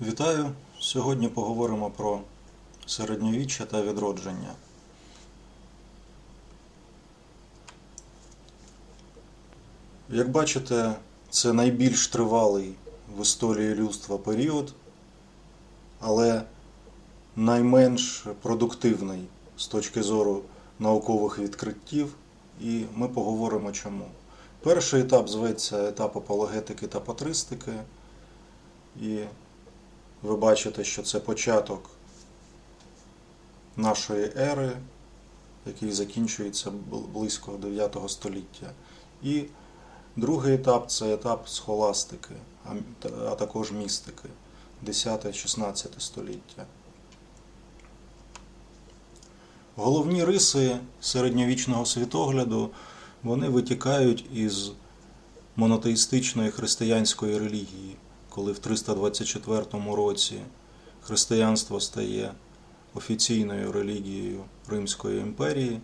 Вітаю! Сьогодні поговоримо про середньовіччя та відродження. Як бачите, це найбільш тривалий в історії людства період, але найменш продуктивний з точки зору наукових відкриттів, і ми поговоримо чому. Перший етап зветься етап апологетики та патристики, і ви бачите, що це початок нашої ери, який закінчується близько 9 століття. І другий етап це етап схоластики, а також містики 10-16 століття. Головні риси середньовічного світогляду вони витікають із монотеїстичної християнської релігії, коли в 324 році християнство стає офіційною релігією Римської імперії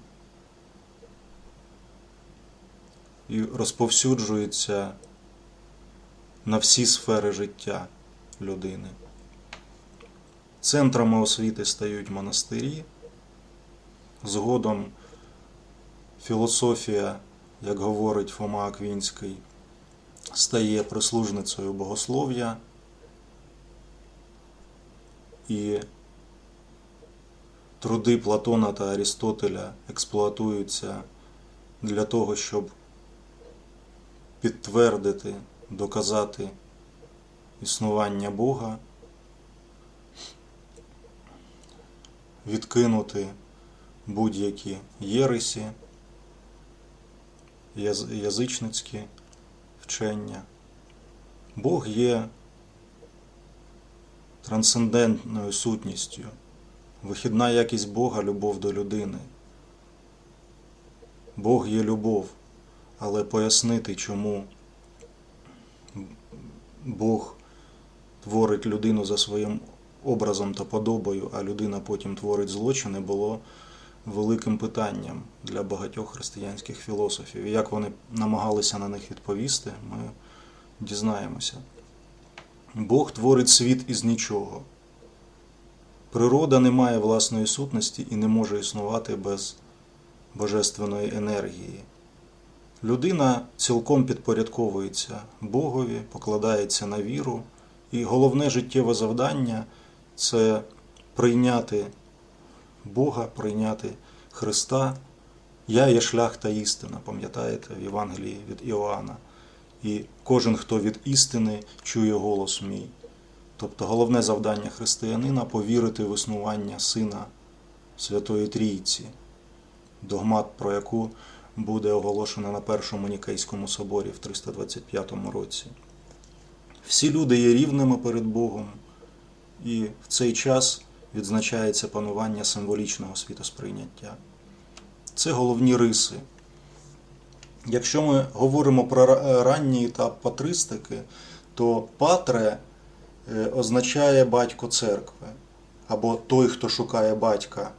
і розповсюджується на всі сфери життя людини. Центрами освіти стають монастирі. Згодом філософія, як говорить Фома Аквінський, стає прислужницею богослов'я і труди Платона та Арістотеля експлуатуються для того, щоб підтвердити, доказати існування Бога, відкинути будь-які єресі, язичницькі вчення. Бог є трансцендентною сутністю, вихідна якість Бога любов до людини. Бог є любов, але пояснити, чому Бог творить людину за своїм образом та подобою, а людина потім творить злочини, було великим питанням для багатьох християнських філософів. І як вони намагалися на них відповісти, ми дізнаємося. Бог творить світ із нічого. Природа не має власної сутності і не може існувати без божественної енергії. Людина цілком підпорядковується Богові, покладається на віру, і головне життєве завдання це прийняти Бога, прийняти Христа. Я є шлях та істина, пам'ятаєте, в Євангелії від Іоанна. І кожен, хто від істини, чує голос мій. Тобто головне завдання християнина повірити в існування Сина Святої Трійці, догмат, про яку буде оголошено на Першому Нікейському соборі в 325 році. Всі люди є рівними перед Богом, і в цей час відзначається панування символічного світосприйняття. Це головні риси. Якщо ми говоримо про ранній етап патристики, то патре е, означає батько церкви, або той, хто шукає батька,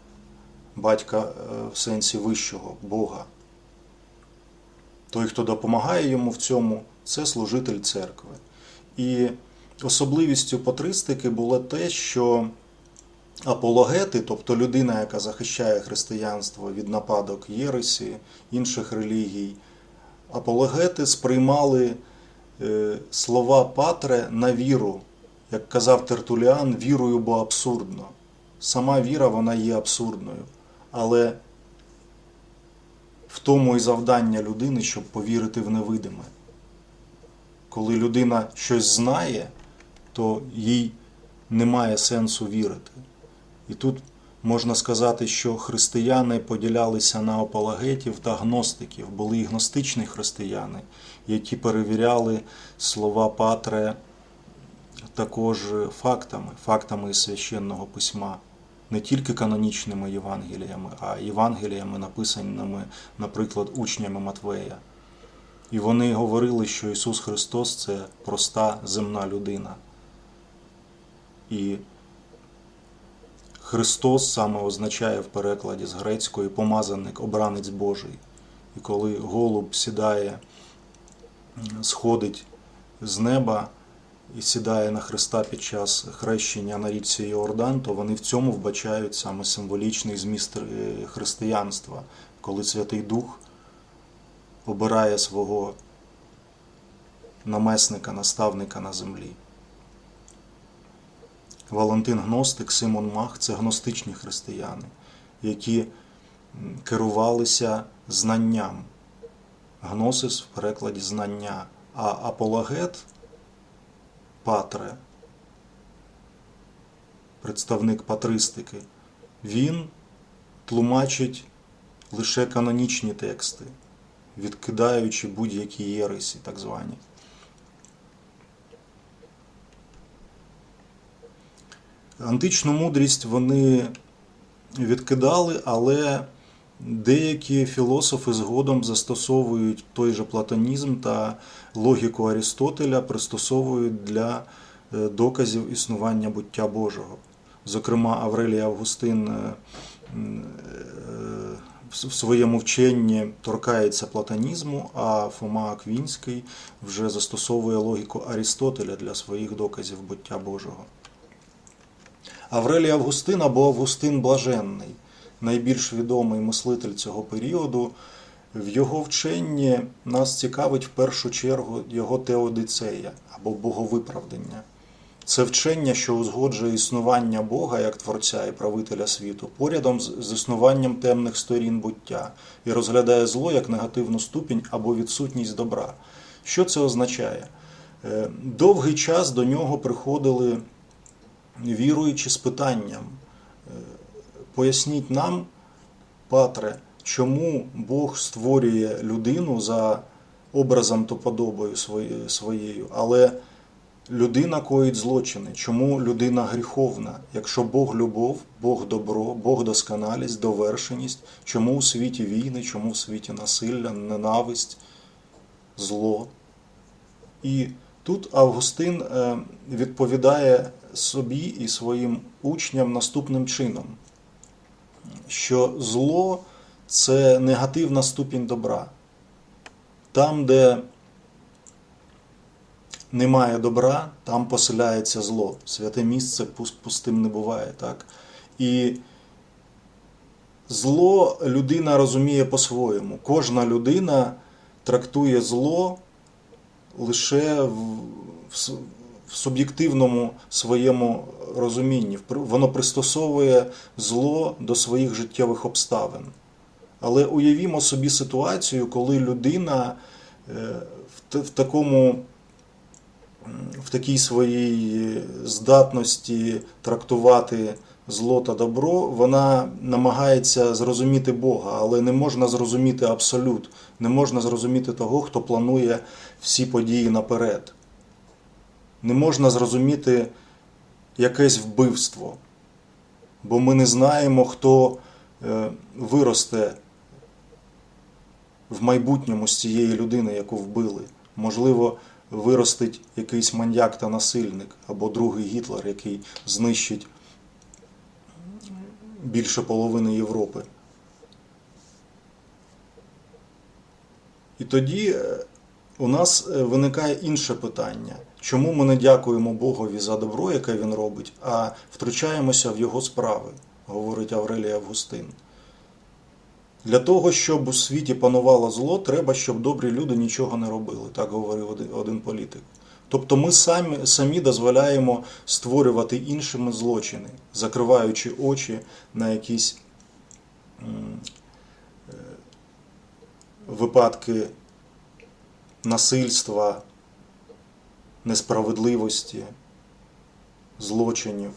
батька е, в сенсі вищого Бога. Той, хто допомагає йому в цьому, це служитель церкви. І особливістю патристики було те, що апологети, тобто людина, яка захищає християнство від нападок Єресі, інших релігій, апологети сприймали е, слова Патре на віру, як казав Тертуліан, вірою, бо абсурдно. Сама віра вона є абсурдною. Але в тому і завдання людини, щоб повірити в невидиме. Коли людина щось знає, то їй немає сенсу вірити. І тут можна сказати, що християни поділялися на апологетів та гностиків. Були і гностичні християни, які перевіряли слова Патре також фактами, фактами священного письма, не тільки канонічними Євангеліями, а Євангеліями, написаними, наприклад, учнями Матвея. І вони говорили, що Ісус Христос це проста земна людина. І Христос саме означає в перекладі з грецької помазаник, обранець Божий. І коли голуб сідає, сходить з неба і сідає на Христа під час хрещення на річці Йордан, то вони в цьому вбачають саме символічний зміст е, християнства, коли Святий Дух обирає свого намесника, наставника на землі. Валентин Гностик, Симон Мах це гностичні християни, які керувалися знанням. Гносис в перекладі знання, а апологет патре, представник патристики, він тлумачить лише канонічні тексти, відкидаючи будь-які єресі, так звані. Античну мудрість вони відкидали, але деякі філософи згодом застосовують той же платонізм та логіку Арістотеля, пристосовують для е, доказів існування буття Божого. Зокрема, Аврелій Августин е, е, в своєму вченні торкається платонізму, а Фома Аквінський вже застосовує логіку Арістотеля для своїх доказів буття Божого. Аврелій Августин або Августин Блаженний, найбільш відомий мислитель цього періоду, в його вченні нас цікавить в першу чергу його теодицея або боговиправдання. Це вчення, що узгоджує існування Бога як Творця і правителя світу, порядом з існуванням темних сторін буття і розглядає зло як негативну ступінь або відсутність добра. Що це означає? Е, Довгий час до нього приходили віруючи з питанням. е, Поясніть нам, Патре, чому Бог створює людину за образом та подобою своєю, але людина коїть злочини. Чому людина гріховна? Якщо Бог любов, Бог добро, Бог досконалість, довершеність, чому у світі війни, чому в світі насилля, ненависть, зло? І тут Августин е, відповідає собі і своїм учням наступним чином, що зло це негативна ступінь добра. Там, де немає добра, там поселяється зло. Святе місце пустим не буває. Так? І зло людина розуміє по-своєму. Кожна людина трактує зло лише в, в, суб'єктивному своєму розумінні. Воно пристосовує зло до своїх життєвих обставин. Але уявімо собі ситуацію, коли людина е, в, такому в такій своїй здатності трактувати зло та добро, вона намагається зрозуміти Бога, але не можна зрозуміти абсолют, не можна зрозуміти того, хто планує всі події наперед. Не можна зрозуміти якесь вбивство, бо ми не знаємо, хто е, виросте в майбутньому з цієї людини, яку вбили. Можливо, виростить якийсь маньяк та насильник, або другий Гітлер, який знищить більше половини Європи. І тоді е, у нас е, виникає інше питання. Чому ми не дякуємо Богові за добро, яке він робить, а втручаємося в його справи, говорить Аврелій Августин. Для того, щоб у світі панувало зло, треба, щоб добрі люди нічого не робили, так говорив один, політик. Тобто ми самі, самі дозволяємо створювати іншими злочини, закриваючи очі на якісь е, випадки насильства, несправедливості, злочинів.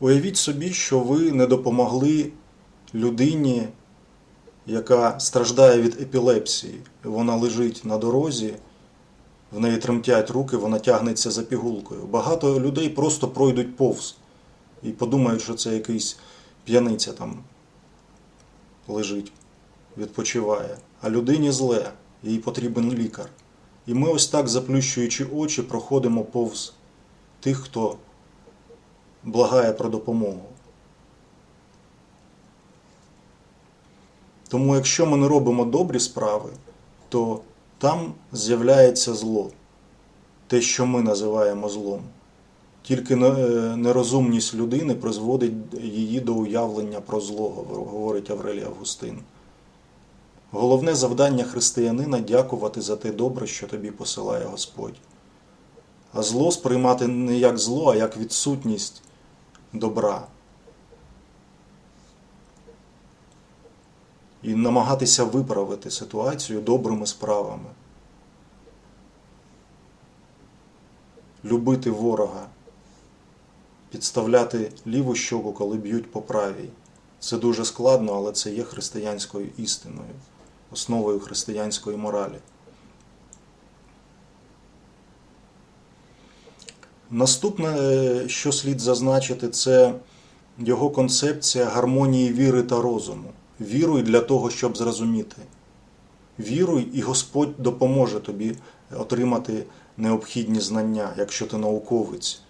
Уявіть собі, що ви не допомогли людині, яка страждає від епілепсії. Вона лежить на дорозі, в неї тремтять руки, вона тягнеться за пігулкою. Багато людей просто пройдуть повз і подумають, що це якийсь п'яниця там лежить, відпочиває. А людині зле, їй потрібен лікар. І ми ось так, заплющуючи очі, проходимо повз тих, хто благає про допомогу. Тому якщо ми не робимо добрі справи, то там з'являється зло. те, що ми називаємо злом. Тільки е, нерозумність людини призводить її до уявлення про зло, говорить Аврелій Августин. Головне завдання християнина дякувати за те добре, що тобі посилає Господь. А зло сприймати не як зло, а як відсутність добра. І намагатися виправити ситуацію добрими справами. Любити ворога, підставляти ліву щоку, коли б'ють по правій. Це дуже складно, але це є християнською істиною, основою християнської моралі. Наступне, що слід зазначити, це його концепція гармонії віри та розуму. Віруй для того, щоб зрозуміти. Віруй, і Господь допоможе тобі отримати необхідні знання, якщо ти науковець.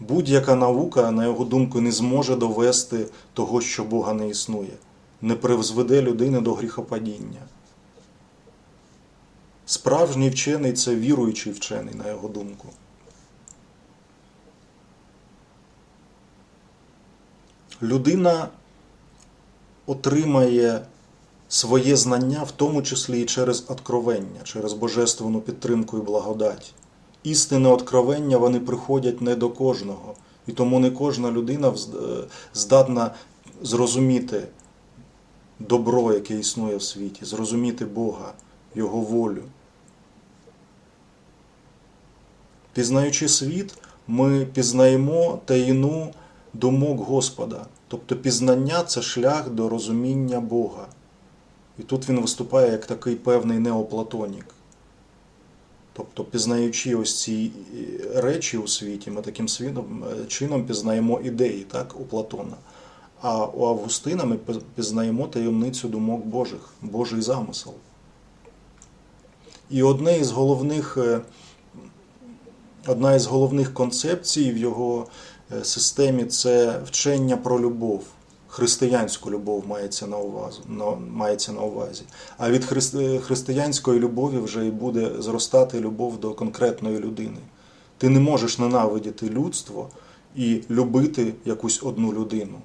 Будь-яка наука, на його думку, не зможе довести того, що Бога не існує, не призведе людини до гріхопадіння. Справжній вчений це віруючий вчений, на його думку. Людина отримає своє знання, в тому числі і через откровення, через божественну підтримку і благодать. Істинне откровення вони приходять не до кожного, і тому не кожна людина е, здатна зрозуміти добро, яке існує в світі, зрозуміти Бога, Його волю. Пізнаючи світ, ми пізнаємо таїну думок Господа. Тобто пізнання це шлях до розуміння Бога. І тут він виступає як такий певний неоплатонік. Тобто, пізнаючи ось ці е, речі у світі, ми таким е, чином пізнаємо ідеї так, у Платона. А у Августина ми піз- пізнаємо таємницю думок Божих, Божий замисел. І одне із головних, е, одна із головних концепцій в його е, системі це вчення про любов. Християнську любов мається на увазі, мається на увазі. А від христи- християнської любові вже і буде зростати любов до конкретної людини. Ти не можеш ненавидіти людство і любити якусь одну людину.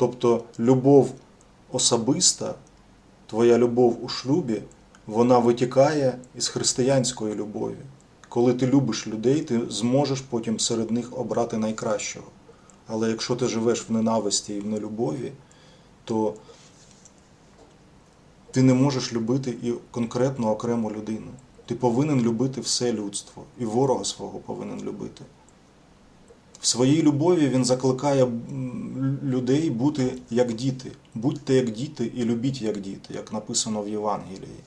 Тобто любов особиста, твоя любов у шлюбі, вона витікає із християнської любові. Коли ти любиш людей, ти зможеш потім серед них обрати найкращого. Але якщо ти живеш в ненависті і в нелюбові, то ти не можеш любити і конкретну окрему людину. Ти повинен любити все людство, і ворога свого повинен любити. В своїй любові він закликає людей бути як діти. Будьте як діти і любіть як діти, як написано в Євангелії.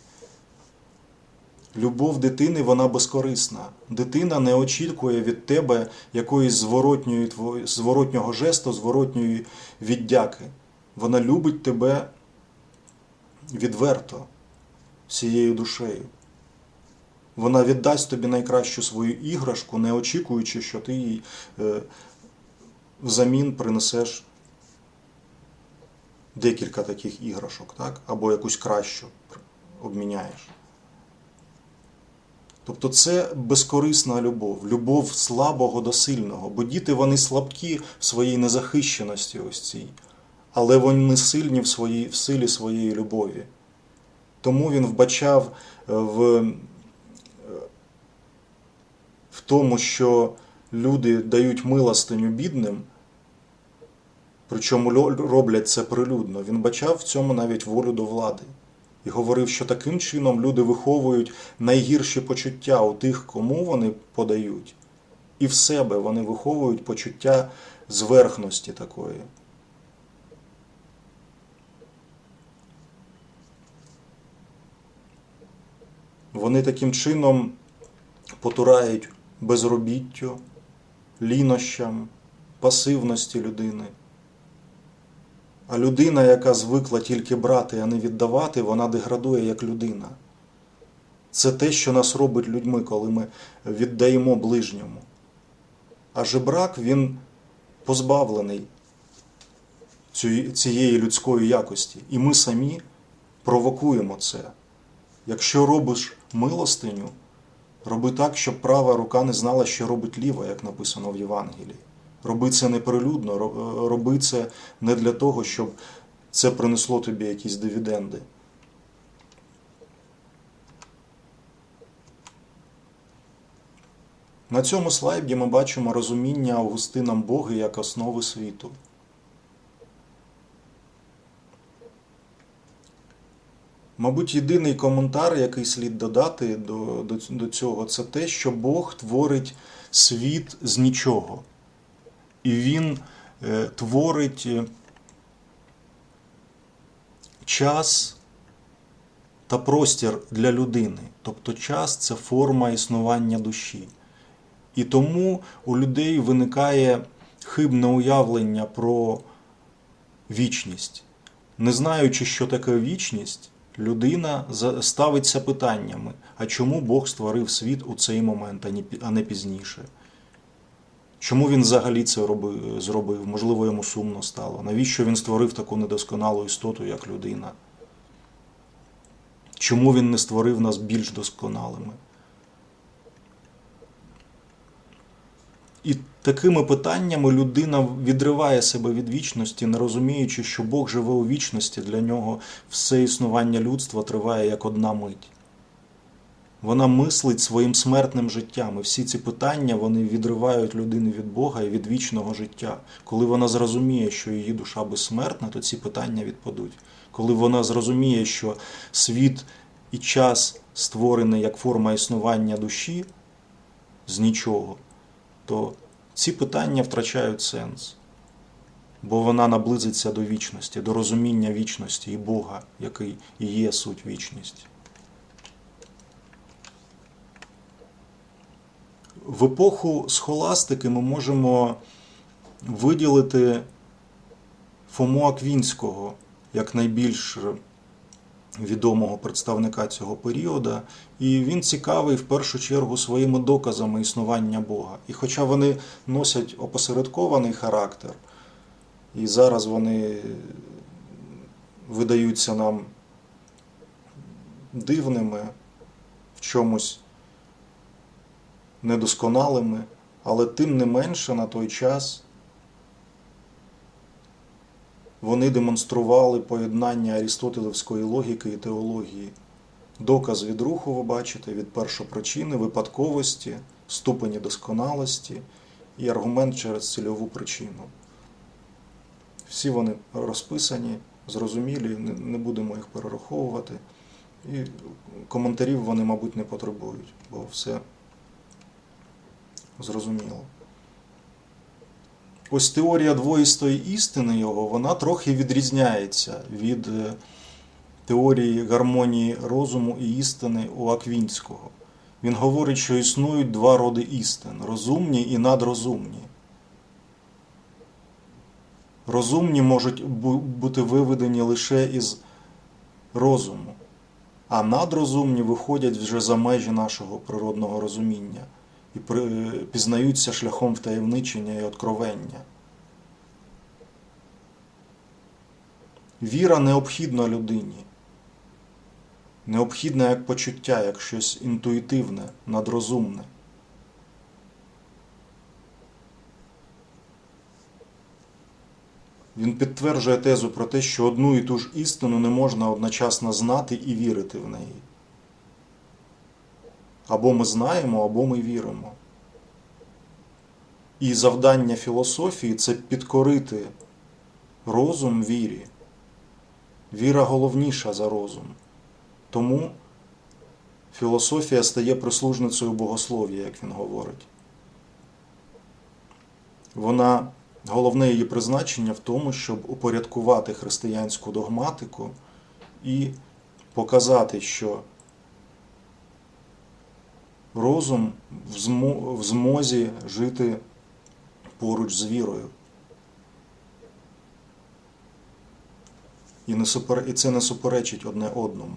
Любов дитини вона безкорисна. Дитина не очікує від тебе якоїсь зворотньої, зворотнього жесту, зворотньої віддяки. Вона любить тебе відверто, всією душею. Вона віддасть тобі найкращу свою іграшку, не очікуючи, що ти їй е, взамін принесеш декілька таких іграшок, так? або якусь кращу обміняєш. Тобто це безкорисна любов, любов слабого до сильного, бо діти вони слабкі в своїй незахищеності ось цій, але вони сильні в, своїй, в силі своєї любові. Тому він вбачав е, в, в тому, що люди дають милостиню бідним, причому роблять це прилюдно. Він бачав в цьому навіть волю до влади. І говорив, що таким чином люди виховують найгірші почуття у тих, кому вони подають, і в себе вони виховують почуття зверхності такої. Вони таким чином потурають безробіттю, лінощам, пасивності людини. А людина, яка звикла тільки брати, а не віддавати, вона деградує як людина. Це те, що нас робить людьми, коли ми віддаємо ближньому. А жебрак він позбавлений цієї- людської якості. І ми самі провокуємо це. Якщо робиш милостиню, Роби так, щоб права рука не знала, що робить ліва, як написано в Євангелії. Роби це неприлюдно, ро- роби це не для того, щоб це принесло тобі якісь дивіденди. На цьому слайді ми бачимо розуміння Августином Боги як основи світу. Мабуть, єдиний коментар, який слід додати до, до, до цього, це те, що Бог творить світ з нічого. І Він е, творить е, час та простір для людини. Тобто час це форма існування душі. І тому у людей виникає хибне уявлення про вічність. Не знаючи, що таке вічність, людина ставиться питаннями: а чому Бог створив світ у цей момент, а не пізніше? Чому він взагалі це зробив? Можливо, йому сумно стало. Навіщо він створив таку недосконалу істоту, як людина? Чому він не створив нас більш досконалими? І такими питаннями людина відриває себе від вічності, не розуміючи, що Бог живе у вічності, для нього все існування людства триває як одна мить. Вона мислить своїм смертним життям. І всі ці питання вони відривають людину від Бога і від вічного життя. Коли вона зрозуміє, що її душа безсмертна, то ці питання відпадуть. Коли вона зрозуміє, що світ і час створений як форма існування душі з нічого, то ці питання втрачають сенс. Бо вона наблизиться до вічності, до розуміння вічності і Бога, який і є суть вічність. В епоху схоластики ми можемо виділити Фому Аквінського як найбільш відомого представника цього періоду, і він цікавий в першу чергу своїми доказами існування Бога. І хоча вони носять опосередкований характер, і зараз вони видаються нам дивними, в чомусь недосконалими, але тим не менше на той час вони демонстрували поєднання арістотелевської логіки і теології. Доказ від руху ви бачите, від першопричини, випадковості, ступені досконалості і аргумент через цільову причину. Всі вони розписані, зрозумілі, не- будемо їх перераховувати. І коментарів вони, мабуть, не потребують, бо все зрозуміло. Ось теорія двоїстої істини його, вона трохи відрізняється від е, теорії гармонії розуму і істини у Аквінського. Він говорить, що існують два роди істин розумні і надрозумні. Розумні можуть бути виведені лише із розуму, а надрозумні виходять вже за межі нашого природного розуміння і пізнаються шляхом втаємничення і откровення. Віра необхідна людині. Необхідна як почуття, як щось інтуїтивне, надрозумне. Він підтверджує тезу про те, що одну і ту ж істину не можна одночасно знати і вірити в неї. Або ми знаємо, або ми віримо. І завдання філософії це підкорити розум вірі. Віра головніша за розум. Тому філософія стає прислужницею богослов'я, як він говорить. Вона головне її призначення в тому, щоб упорядкувати християнську догматику і показати, що розум в змо- в змозі жити поруч з вірою. І це не суперечить одне одному.